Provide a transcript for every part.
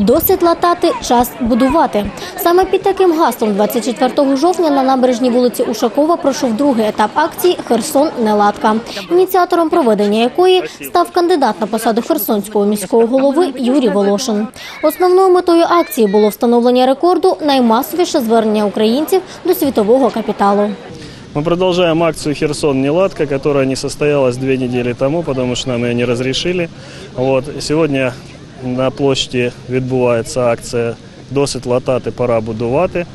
Досить латати, час будувати. Саме під таким гаслом 24 жовтня на набережній вулиці Ушакова пройшов другий етап акції Херсон Неладка, ініціатором проведення якої став кандидат на посаду Херсонського міського голови Юрій Волошин. Основною метою акції було встановлення рекорду наймасовіше звернення українців до світового капіталу. Мы продолжаем акцию «Херсон неладка», которая не состоялась две недели тому, потому что нам ее не разрешили. Вот. Сегодня на площади відбувається акція «Досить латати, пора будувати».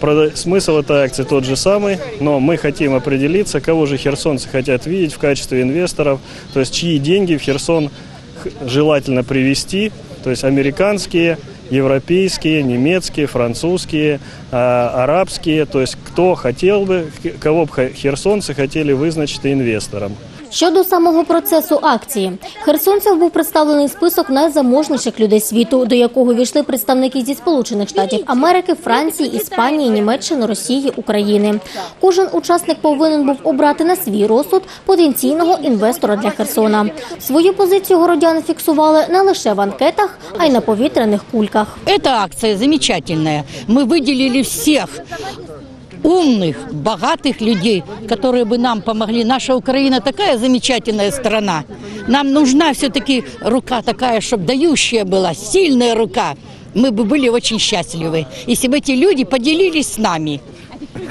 Прода- Смысл этой акции тот же самый, но мы хотим определиться, кого же херсонцы хотят видеть в качестве инвесторов, то есть чьи деньги в Херсон х- желательно привести, то есть американские, европейские, немецкие, французские, а, арабские, то есть кто хотел бы, х- кого бы х- херсонцы хотели вызначить инвестором. Щодо самого процесу акції, херсонців був представлений список найзаможніших людей світу, до якого війшли представники зі Сполучених Штатів Америки, Франції, Іспанії, Німеччини, Росії, України. Кожен учасник повинен був обрати на свій розсуд потенційного інвестора для Херсона. Свою позицію городяни фіксували не лише в анкетах, а й на повітряних кульках. Эта акция замечательная. Мы выделили всех умных, богатых людей, которые бы нам помогли. Наша Украина такая замечательная страна. Нам нужна все-таки рука такая, чтобы дающая была, сильная рука. Мы бы были очень счастливы, если бы эти люди поделились с нами.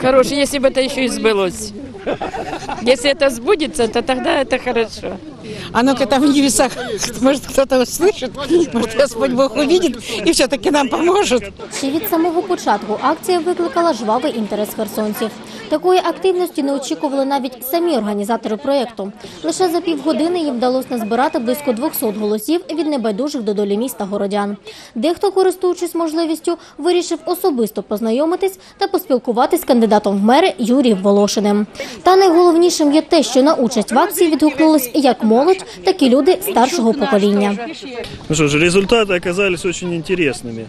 Хороший, если бы это еще и сбылось. Если это сбудется, то тогда это хорошо. А ну-ка там в небесах, может кто-то услышит, может Господь Бог увидит и все-таки нам поможет. Ще від самого початку акція викликала жвавий інтерес херсонців. Такої активності не очікували навіть самі організатори проєкту. Лише за півгодини їм вдалося назбирати близько 200 голосів від небайдужих до долі міста городян. Дехто, користуючись можливістю, вирішив особисто познайомитись та поспілкуватись з кандидатом в мери Юрієм Волошиним. Та найголовнішим є те, що на участь в акції відгукнулись як молодь, так і люди старшого покоління. Ну что ж, результаты оказались очень интересными.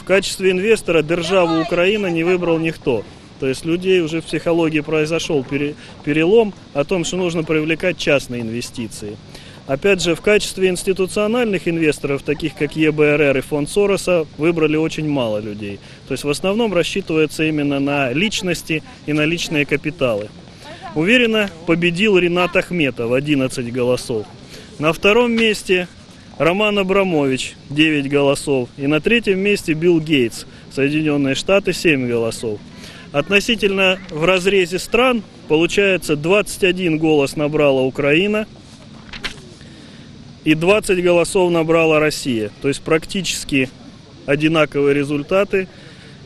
В качестве инвестора державу Украина не выбрал никто. То есть людей уже в психологии произошел пере- перелом о том, что нужно привлекать частные инвестиции. Опять же, в качестве институциональных инвесторов, таких как ЕБРР и фонд Сороса, выбрали очень мало людей. То есть в основном рассчитывается именно на личности и на личные капиталы. Уверенно победил Ренат Ахметов, 11 голосов. На втором месте Роман Абрамович, 9 голосов. И на третьем месте Билл Гейтс, Соединенные Штаты, 7 голосов. Относительно в разрезе стран, получается, 21 голос набрала Украина и 20 голосов набрала Россия. То есть практически одинаковые результаты.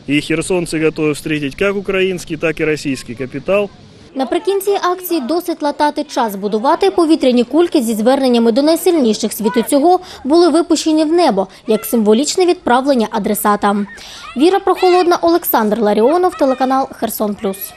И херсонцы готовы встретить как украинский, так и российский капитал. Наприкінці акції досить латати час будувати повітряні кульки зі зверненнями до найсильніших світу цього були випущені в небо як символічне відправлення адресата. Віра Прохолодна, Олександр Ларіонов, телеканал Херсон Плюс.